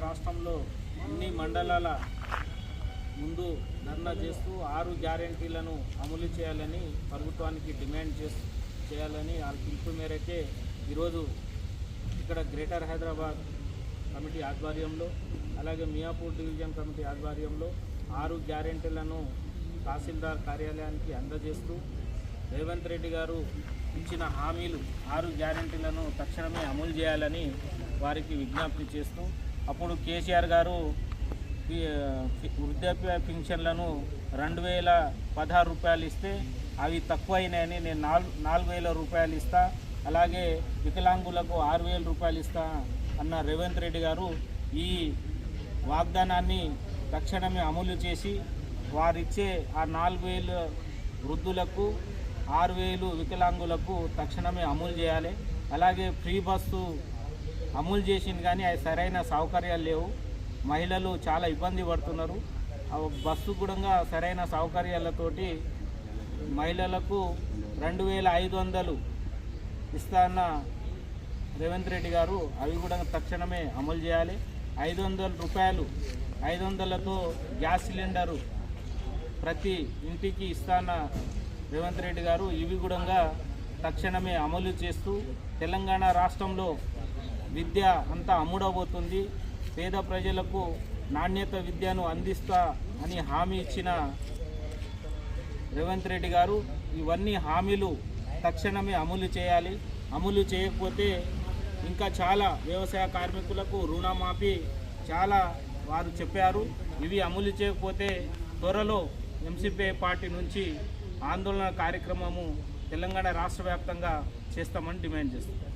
రాష్ట్రంలో అన్ని మండలాల ముందు ధర్నా చేస్తూ ఆరు గ్యారంటీలను అమలు చేయాలని ప్రభుత్వానికి డిమాండ్ చేస్తూ చేయాలని ఆ పిలుపు మేరకే ఈరోజు ఇక్కడ గ్రేటర్ హైదరాబాద్ కమిటీ ఆధ్వర్యంలో అలాగే మియాపూర్ డివిజన్ కమిటీ ఆధ్వర్యంలో ఆరు గ్యారెంటీలను తహసీల్దార్ కార్యాలయానికి అందజేస్తూ రేవంత్ రెడ్డి గారు ఇచ్చిన హామీలు ఆరు గ్యారెంటీలను తక్షణమే అమలు చేయాలని వారికి విజ్ఞప్తి చేస్తూ అప్పుడు కేసీఆర్ గారు వృద్ధాప్య పింఛన్లను రెండు వేల పదహారు రూపాయలు ఇస్తే అవి తక్కువైనాయని నేను నాలుగు నాలుగు వేల రూపాయలు ఇస్తా అలాగే వికలాంగులకు ఆరు వేల రూపాయలు ఇస్తా అన్న రేవంత్ రెడ్డి గారు ఈ వాగ్దానాన్ని తక్షణమే అమలు చేసి వారిచ్చే ఆ నాలుగు వేలు వృద్ధులకు ఆరు వేలు వికలాంగులకు తక్షణమే అమలు చేయాలి. అలాగే ఫ్రీ బస్సు అమలు చేసింది కానీ అవి సరైన సౌకర్యాలు లేవు. మహిళలు చాలా ఇబ్బంది పడుతున్నారు. బస్సు కూడా సరైన సౌకర్యాలతోటి మహిళలకు రెండు వేల ఐదు వందలు ఇస్తాన్న రేవంత్ రెడ్డి గారు అవి కూడా తక్షణమే అమలు చేయాలి. ఐదు వందల రూపాయలు ఐదు వందలతో గ్యాస్ సిలిండరు ప్రతి ఇంటికి ఇస్తాన్న రేవంత్ రెడ్డి గారు ఇవి కూడా తక్షణమే అమలు చేస్తూ తెలంగాణ రాష్ట్రంలో విద్య అంతా అమ్ముడబోతుంది పేద ప్రజలకు నాణ్యత విద్యను అందిస్తా అని హామీ ఇచ్చిన రేవంత్ రెడ్డి గారు ఇవన్నీ హామీలు తక్షణమే అమలు చేయాలి. అమలు చేయకపోతే ఇంకా చాలా వ్యవసాయ కార్మికులకు రుణమాఫీ చాలా వారు చెప్పారు. ఇవి అమలు చేయకపోతే త్వరలో ఎంసీపీ పార్టీ నుంచి ఆందోళన కార్యక్రమము తెలంగాణ రాష్ట్ర వ్యాప్తంగా చేస్తామని డిమాండ్ చేస్తాం